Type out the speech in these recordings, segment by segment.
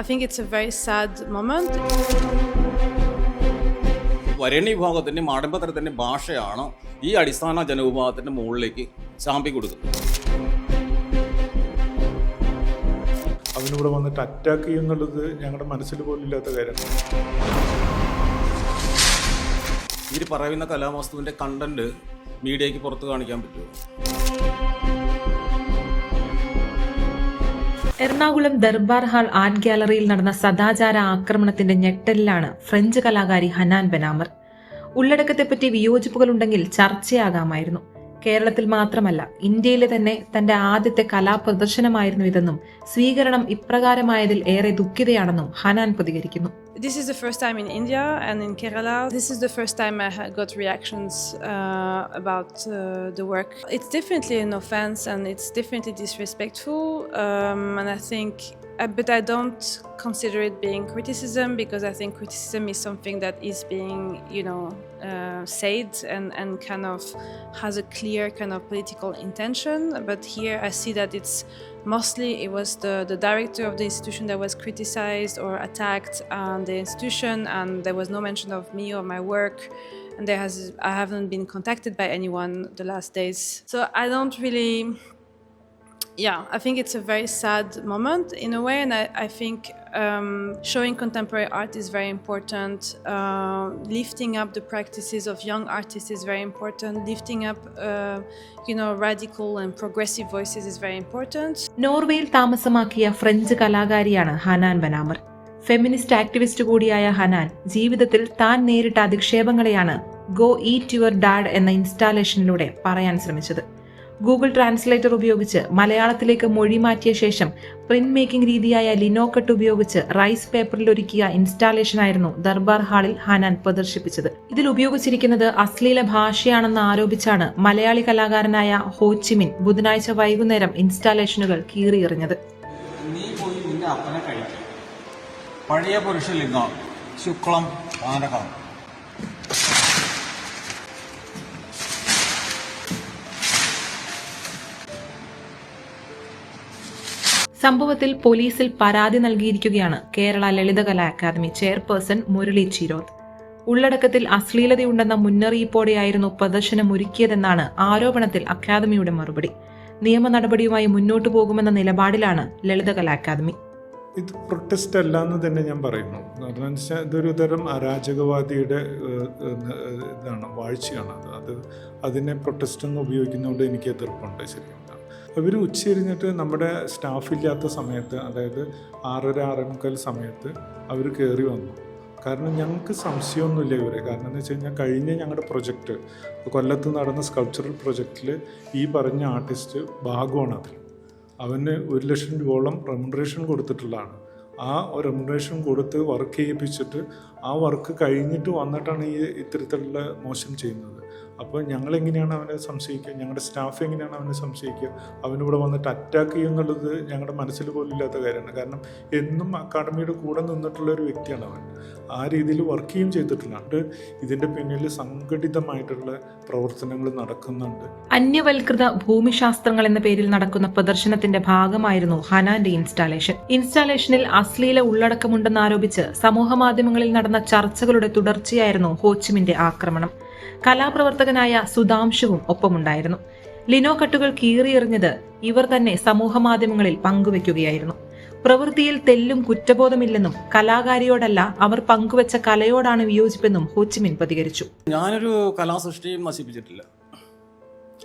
I think it's a very sad moment. വരേണ്യ വിഭാഗത്തിന്റെ മാടമ്പത്തരത്തിന്റെ ഭാഷയാണ് ഈ അടിസ്ഥാന ജനവിഭാഗത്തിന്റെ മുകളിലേക്ക് ചാമ്പി കൊടുക്കുന്നത്. അവനിവിടെ വന്നിട്ട് അറ്റാക്ക് ചെയ്യുന്നുള്ളത് ഞങ്ങളുടെ മനസ്സിൽ പോലും ഇല്ലാത്ത കാര്യമാണ്. ഇതിൽ പറയുന്ന കലാവസ്തുവിന്റെ കണ്ടന്റ് മീഡിയയ്ക്ക് പുറത്ത് കാണിക്കാൻ പറ്റുമോ? എറണാകുളം ദർബാർ ഹാൾ ആർട്ട് ഗ്യാലറിയിൽ നടന്ന സദാചാര ആക്രമണത്തിന്റെ ഞെട്ടലിലാണ് ഫ്രഞ്ച് കലാകാരി ഹനാൻ ബനാമർ ഉള്ളടക്കത്തെപ്പറ്റി വിയോജിപ്പുകൾ ഉണ്ടെങ്കിൽ ചർച്ചയാകാമായിരുന്നു. കേരളത്തിൽ മാത്രമല്ല ഇന്ത്യയിലെ തന്നെ തന്റെ ആദ്യത്തെ കലാപ്രദർശനമായിരുന്നു ഇതെന്നും സ്വീകരണം ഇപ്രകാരമായതിൽ ഏറെ ദുഃഖിതയാണെന്നും ഹനാൻ പ്രതികരിക്കുന്നു. This is the first time in India and in Kerala. This is the first time I got reactions uh, about uh, the work. It's definitely an offense and it's definitely disrespectful. Um, and I think, uh, but I don't consider it being criticism because I think criticism is something that is being, you know, uh, said and, and kind of has a clear kind of political intention. But here I see that it's mostly it was the, the director of the institution that was criticized or attacked the institution and there was no mention of me or my work and there has i haven't been contacted by anyone the last days so i don't really yeah i think it's a very sad moment in a way and i, I think um, showing contemporary art is very important uh, lifting up the practices of young artists is very important lifting up uh, you know radical and progressive voices is very important നോർവേയിൽ താമസമാക്കിയ French കലാകാരിയാണ് Hanan Benammar feminist activist കൂടിയായ Hanan ജീവിതത്തിൽ താൻ നേരിട്ട അധിക്ഷേപങ്ങളെയാണ് go eat your dad എന്ന ഇൻസ്റ്റാലേഷനിലൂടെ പറയാൻ ശ്രമിച്ചത് ഗൂഗിൾ ട്രാൻസ്ലേറ്റർ ഉപയോഗിച്ച് മലയാളത്തിലേക്ക് മൊഴി മാറ്റിയ ശേഷം പ്രിന്റ് മേക്കിംഗ് രീതിയായ ലിനോക്കട്ട് ഉപയോഗിച്ച് റൈസ് പേപ്പറിൽ ഒരുക്കിയ ഇൻസ്റ്റാളേഷനായിരുന്നു ദർബാർ ഹാളിൽ ഹാനാൻ പ്രദർശിപ്പിച്ചത്. ഇതിൽ ഉപയോഗിച്ചിരിക്കുന്നത് അശ്ലീല ഭാഷയാണെന്ന് ആരോപിച്ചാണ് മലയാളി കലാകാരനായ ഹോച്ചിമിൻ ബുധനാഴ്ച വൈകുന്നേരം ഇൻസ്റ്റാലേഷനുകൾ കീറിയെറിഞ്ഞത്. പഴയ പുരുഷ ലിംഗം പഴയ പുരുഷലിംഗം ശുക്ലം സംഭവത്തിൽ പോലീസിൽ പരാതി നൽകിയിരിക്കുകയാണ് കേരള ലളിതകലാ അക്കാദമി ചെയർപേഴ്സൺ മുരളി ചിരോത്ത് ഉള്ളടക്കത്തിൽ അശ്ലീലതയുണ്ടെന്ന മുന്നറിയിപ്പോടെയായിരുന്നു പ്രദർശനം ഒരുക്കിയതെന്നാണ് ആരോപണത്തിൽ അക്കാദമിയുടെ മറുപടി. നിയമ നടപടിയുമായി മുന്നോട്ടു പോകുമെന്ന നിലപാടിലാണ് ലളിതകലാ അക്കാദമി. ഇത് പ്രൊട്ടസ്റ്റ് അല്ല എന്ന് തന്നെ ഞാൻ പറയുന്നു. ഇതൊരു തരം അരാജകവാദിയുടെ ഇതാണ് വാഴ്ചയാണ് അത്. അത് അതിനെ പ്രൊട്ടസ്റ്റ് എന്ന് ഉപയോഗിക്കുന്നതുകൊണ്ട് എനിക്ക് എതിർപ്പുണ്ട് ശരിക്കും. അവർ ഉച്ചരിഞ്ഞിട്ട് നമ്മുടെ സ്റ്റാഫില്ലാത്ത സമയത്ത് അതായത് ആറര ആറേമുക്കാൽ സമയത്ത് അവർ കയറി വന്നു. കാരണം ഞങ്ങൾക്ക് സംശയമൊന്നുമില്ല ഇവരെ. കാരണം എന്ന് വെച്ച് കഴിഞ്ഞാൽ കഴിഞ്ഞ ഞങ്ങളുടെ പ്രൊജക്റ്റ് കൊല്ലത്ത് നടന്ന സ്കൾപ്ചറൽ പ്രൊജക്റ്റിൽ ഈ പറഞ്ഞ ആർട്ടിസ്റ്റ് ഭാഗമാണ് അതിൽ അവന് ഒരു ലക്ഷം രൂപയോളം റെമുണറേഷൻ കൊടുത്തിട്ടുള്ളതാണ്. ആ റെമുണറേഷൻ കൊടുത്ത് വർക്ക് ചെയ്യിപ്പിച്ചിട്ട് ആ വർക്ക് കഴിഞ്ഞിട്ട് വന്നിട്ടാണ് ഈ ഇത്തരത്തിലുള്ള മോശം ചെയ്യുന്നത്. അപ്പോൾ ഞങ്ങൾ എങ്ങനെയാണ് അവനെ സംശയിക്കുക? ഞങ്ങളുടെ സ്റ്റാഫ് എങ്ങനെയാണ് അവനെ സംശയിക്കുക? അവനിവിടെ വന്നിട്ട് അറ്റാക്ക് ചെയ്യുന്നുള്ളത് ഞങ്ങളുടെ മനസ്സിൽ പോലും ഇല്ലാത്ത കാര്യമാണ്. കാരണം എന്നും അക്കാഡമിയുടെ കൂടെ നിന്നിട്ടുള്ള ഒരു വ്യക്തിയാണ് അവൻ. ആ രീതിയിൽ വർക്ക് ചെയ്യും ചെയ്തിട്ടുണ്ട് ഇതിന്റെ പിന്നിൽ സംഘടിതമായിട്ടുള്ള പ്രവർത്തനങ്ങൾ നടക്കുന്നുണ്ട്. അന്യവൽകൃത ഭൂമിശാസ്ത്രങ്ങൾ എന്ന പേരിൽ നടക്കുന്ന പ്രദർശനത്തിന്റെ ഭാഗമായിരുന്നു ഹനാന്റെ ഇൻസ്റ്റാലേഷൻ ഇൻസ്റ്റാലേഷനിൽ അശ്ലീല ഉള്ളടക്കമുണ്ടെന്ന് ആരോപിച്ച് സമൂഹ മാധ്യമങ്ങളിൽ നടന്ന ചർച്ചകളുടെ തുടർച്ചയായിരുന്നു ഹോച്ചിമിന്റെ ആക്രമണം. കലാപ്രവർത്തകനായ സുധാംശുവും ഒപ്പമുണ്ടായിരുന്നു. ലിനോ കട്ടുകൾ കീറിയെറിഞ്ഞത് ഇവർ തന്നെ സമൂഹമാധ്യമങ്ങളിൽ പങ്കുവെക്കുകയായിരുന്നു. പ്രവൃത്തിയിൽ തെല്ലും കുറ്റബോധമില്ലെന്നും കലാകാരിയോടല്ല അവർ പങ്കുവച്ച കലയോടാണ് വിയോജിപ്പെന്നും ഹോച്ചിമിൻ പ്രതികരിച്ചു. ഞാനൊരു കലാസൃഷ്ടിയും നശിപ്പിച്ചിട്ടില്ല.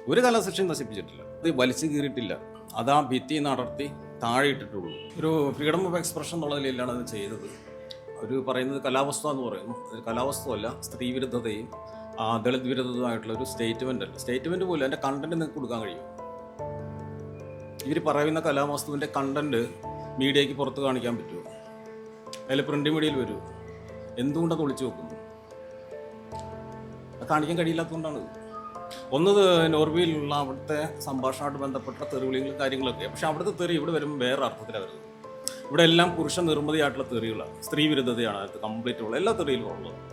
ഒരു കലാസൃഷ്ടിയും നശിപ്പിച്ചിട്ടില്ല. അത് വലിച്ചു കീറിയിട്ടില്ല. അത് ആ ഭിത്തി നടത്തി താഴെ ഇട്ടിട്ടുള്ളൂ. ഒരു ഫ്രീഡം ഓഫ് എക്സ്പ്രഷൻ എന്നുള്ള നിലയിലാണ് അത് ചെയ്തത്. ഒരു പറയുന്നത് കലാവസ്തു എന്ന് പറയുന്നു. കലാവസ്ഥ കലാവസ്തുവല്ല സ്ത്രീ വിരുദ്ധതയും ആ, ദളിത് വിരുദ്ധമായിട്ടുള്ള ഒരു സ്റ്റേറ്റ്മെന്റ് അല്ല. സ്റ്റേറ്റ്മെന്റ് പോലും അതിന്റെ കണ്ടന്റ് നിങ്ങൾക്ക് കൊടുക്കാൻ കഴിയും. ഇവർ പറയുന്ന കലാവസ്തുവിന്റെ കണ്ടന്റ് മീഡിയയ്ക്ക് പുറത്ത് കാണിക്കാൻ പറ്റുമോ? അതിൽ പ്രിന്റ് മീഡിയയിൽ വരൂ. എന്തുകൊണ്ടത് ഒളിച്ചു വെക്കുന്നു? അത് കാണിക്കാൻ കഴിയില്ലാത്തതുകൊണ്ടാണ് ഒന്നത് നോർവേയിലുള്ള അവിടുത്തെ സംഭാഷണമായിട്ട് ബന്ധപ്പെട്ട തെറിവിളികളും കാര്യങ്ങളൊക്കെ. പക്ഷെ അവിടുത്തെ തെറി ഇവിടെ വരുമ്പോൾ വേറെ അർത്ഥത്തിലാണ് വരുന്നത്. ഇവിടെ എല്ലാം പുരുഷ നിർമ്മിതിയായിട്ടുള്ള തെറികളാണ്. സ്ത്രീ വിരുദ്ധതയാണ്. അത് കംപ്ലീറ്റ് ഉള്ള എല്ലാ തെറിയിലും ഉള്ളത്.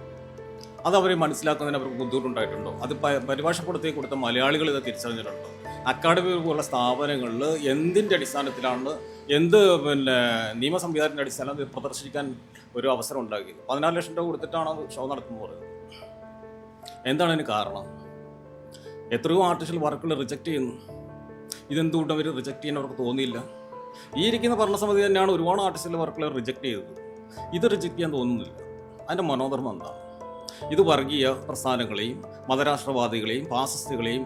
അത് അവരെ മനസ്സിലാക്കുന്നതിന് അവർക്ക് ബുദ്ധിമുട്ടുണ്ടായിട്ടുണ്ടോ? അത് പരിഭാഷപ്പെടുത്തി കൊടുത്ത മലയാളികൾ ഇത് തിരിച്ചറിഞ്ഞിട്ടുണ്ടോ? അക്കാഡമി പോലുള്ള സ്ഥാപനങ്ങളിൽ എന്തിന്റെ അടിസ്ഥാനത്തിലാണ് എന്ത് പിന്നെ നിയമ സംവിധാനത്തിന്റെ അടിസ്ഥാനത്തിൽ പ്രദർശിക്കാൻ ഒരു അവസരം ഉണ്ടാക്കിയത്? പതിനാല് ലക്ഷം രൂപ കൊടുത്തിട്ടാണ് ഷോ നടത്തുന്നത് എന്താണ് അതിന് കാരണം? എത്രയോ ആർട്ടിഫിഷ്യൽ വർക്കുകൾ റിജക്റ്റ് ചെയ്യുന്നു. ഇതെന്തുകൊണ്ട് അവർ റിജക്റ്റ് ചെയ്യാൻ അവർക്ക് തോന്നിയില്ല? ഈ ഇരിക്കുന്ന ഭരണസമിതി തന്നെയാണ് ഒരുപാട് ആർട്ടിസ്റ്റിലെ വർക്കുകൾ റിജക്റ്റ് ചെയ്തത്. ഇത് റിജക്റ്റ് ചെയ്യാൻ തോന്നുന്നില്ല. അതിന്റെ മനോധർമ്മം എന്താണ്? ഇത് വർഗീയ പ്രസ്ഥാനങ്ങളെയും മതരാഷ്ട്രവാദികളെയും ഫാസിസ്റ്റുകളെയും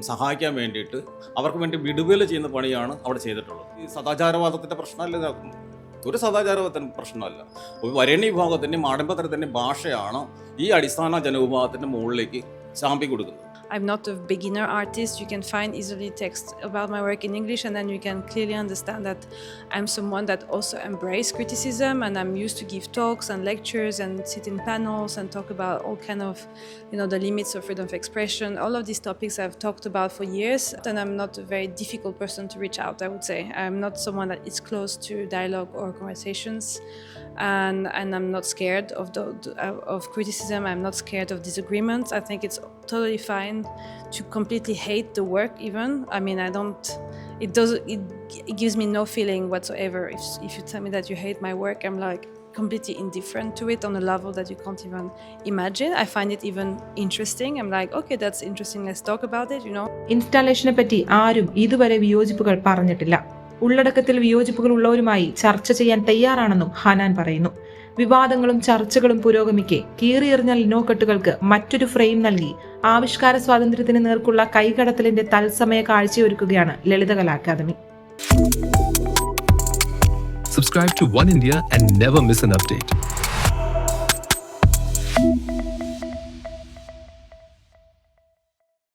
സഹായിക്കാൻ വേണ്ടിയിട്ട് അവർക്ക് വേണ്ടി വിടുതൽ ചെയ്യുന്ന പണിയാണ് അവിടെ ചെയ്തിട്ടുള്ളത്. ഈ സദാചാരവാദത്തിന്റെ പ്രശ്നമല്ല ഒരു സദാചാരവാദത്തിന്റെ പ്രശ്നമല്ല. ഒരു വരേണ്യ വിഭാഗത്തിന്റെ മാടമ്പത്തരത്തിന്റെ ഭാഷയാണ് ഈ അടിസ്ഥാന ജനവിഭാഗത്തിന്റെ മുകളിലേക്ക് ചാമ്പി കൊടുക്കുന്നത് I'm not a beginner artist. You can find easily text about my work in English, and then you can clearly understand that I'm someone that also embrace criticism, and I'm used to give talks and lectures and sit in panels and talk about all kind of, you know, the limits of freedom of expression. All of these topics I've talked about for years, and I'm not a very difficult person to reach out. I would say I'm not someone that is close to dialogue or conversations, and and I'm not scared of the of criticism. I'm not scared of disagreements. I think it's totally fine to completely hate the work even i mean i don't it does it, it gives me no feeling whatsoever if, if you tell me that you hate my work i'm like completely indifferent to it on a level that you can't even imagine i find it even interesting i'm like okay that's interesting let's talk about it you know ഇൻസ്റ്റാളേഷനെ പറ്റി ആരും ഇതുവരെ വിയോജിപ്പുകൾ പറഞ്ഞിട്ടില്ല ഉള്ളടക്കത്തിൽ വിയോജിപ്പുകൾ ഉള്ളവരുമായി ചർച്ച ചെയ്യാൻ തയ്യാറാണെന്നും ഹനാൻ പറയുന്നു വിവാദങ്ങളും ചർച്ചകളും പുരോഗമിക്കെ കീറിയെറിഞ്ഞ ലിനോക്കെട്ടുകൾക്ക് മറ്റൊരു ഫ്രെയിം നൽകി ആവിഷ്കാര സ്വാതന്ത്ര്യത്തിന് നേർക്കുള്ള കൈകടത്തലിന്റെ തത്സമയ കാഴ്ചയൊരുക്കുകയാണ് Lalithakala Akademi Subscribe to One India and never miss an update.